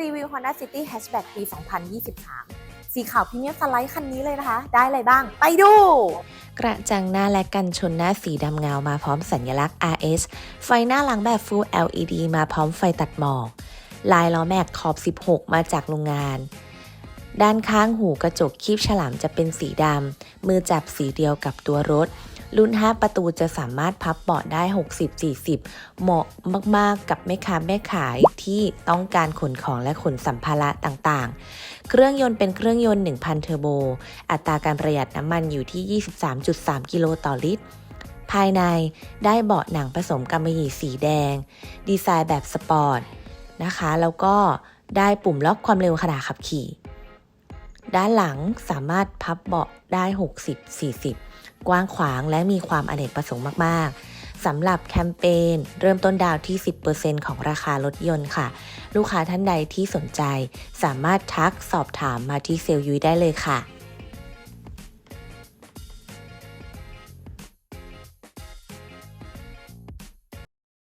รีวิว Honda City Hatchback ปี 2023 สีขาวพรีเมียมสไลด์คันนี้เลยนะคะ ได้อะไรบ้าง ไปดู กระจังหน้าและกันชนหน้าสีดำเงามาพร้อมสัญลักษณ์ RS ไฟหน้าหลังแบบ Full LED มาพร้อมไฟตัดหมอก ลายล้อแม็กขอบ 16 มาจากโรงงาน ด้านข้างหูกระจกคีบฉลามจะเป็นสีดำมือจับสีเดียวกับตัวรถ รุ่น 5 ประตูจะสามารถพับเบาะได้ 60-40 เหมาะมากๆกับแม่ค้าแม่ขายที่ต้องการขนของและขนสัมภาระต่างๆ เครื่องยนต์เป็นเครื่องยนต์ 1,000 เทอร์โบ อัตราการประหยัดน้ำมันอยู่ที่ 23.3 กิโลต่อลิตรภายในได้เบาะหนังผสมกำมะหยี่สีแดง ดีไซน์แบบสปอร์ตนะคะ แล้วก็ได้ปุ่มล็อกความเร็วขณะขับขี่ ด้านหลังสามารถพับเบาะได้ 60-40 กว้างขวางและมีความอเนกประสงค์มาก ๆสำหรับแคมเปญเริ่มต้นดาวที่ 10%ของราคารถยนต์ค่ะ ลูกค้าท่านใดที่สนใจ สามารถทักสอบถามมาที่เซลล์ยุ้ยได้เลยค่ะ